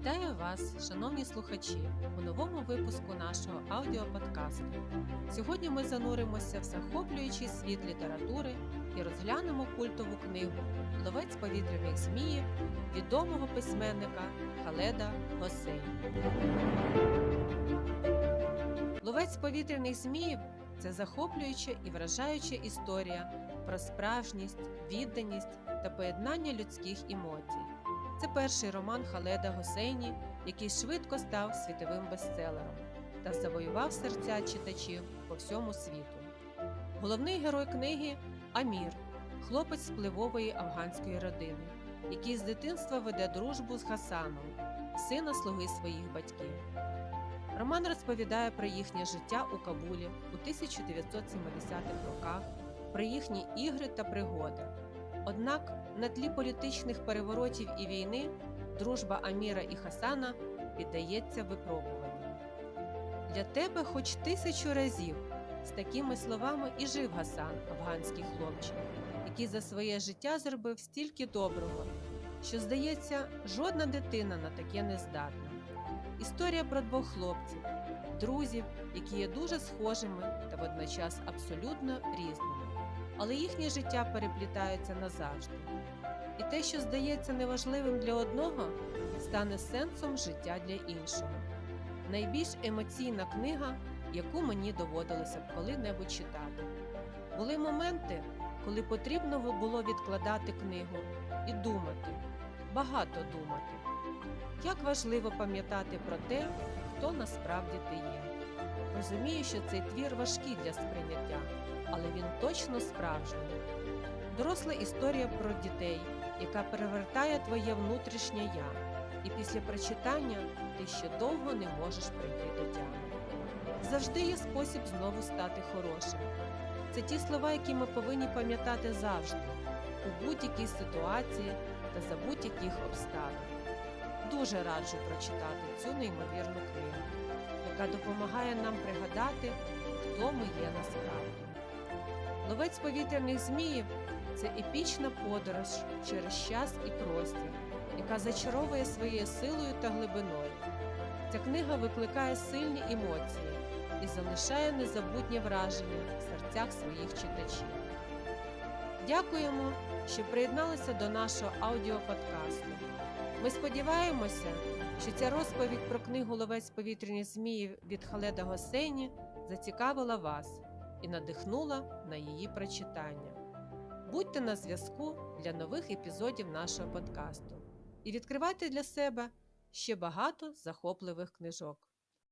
Вітаю вас, шановні слухачі, у новому випуску нашого аудіоподкасту. Сьогодні ми зануримося в захоплюючий світ літератури і розглянемо культову книгу Ловець повітряних зміїв відомого письменника Халеда Госейна. Ловець повітряних зміїв це захоплююча і вражаюча історія про справжність, відданість та поєднання людських емоцій. Це перший роман Халеда Госейні, який швидко став світовим бестселером та завоював серця читачів по всьому світу. Головний герой книги Амір, хлопець з афганської родини, який з дитинства веде дружбу з Хасаном, сина слуги своїх батьків. Роман розповідає про їхнє життя у Кабулі у 1970-х роках, про їхні ігри та пригоди. Однак на тлі політичних переворотів і війни дружба Аміра і Хасана піддається випробуванню. Для тебе хоч тисячу разів з такими словами і жив Гасан, афганський хлопчик, який за своє життя зробив стільки доброго, що, здається, жодна дитина на таке не здатна. Історія про двох хлопців, друзів, які є дуже схожими та водночас абсолютно різними але їхнє життя переплітаються назавжди. І те, що здається неважливим для одного, стане сенсом життя для іншого. Найбільш емоційна книга, яку мені доводилося б коли-небудь читати. Були моменти, коли потрібно було відкладати книгу і думати, багато думати. Як важливо пам'ятати про те, хто насправді ти є. Розумію, що цей твір важкий для сприйняття але він точно справжній. Доросла історія про дітей, яка перевертає твоє внутрішнє я, і після прочитання ти ще довго не можеш прийти до тями. Завжди є спосіб знову стати хорошим. Це ті слова, які ми повинні пам'ятати завжди, у будь-якій ситуації та за будь-яких обставин. Дуже раджу прочитати цю неймовірну книгу, яка допомагає нам пригадати, хто ми є насправді. Ловець повітряних зміїв це епічна подорож через час і простір, яка зачаровує своєю силою та глибиною. Ця книга викликає сильні емоції і залишає незабутнє враження в серцях своїх читачів. Дякуємо, що приєдналися до нашого аудіоподкасту. Ми сподіваємося, що ця розповідь про книгу Ловець повітряні змії від Халеда Госені зацікавила вас і надихнула на її прочитання. Будьте на зв'язку для нових епізодів нашого подкасту і відкривайте для себе ще багато захопливих книжок.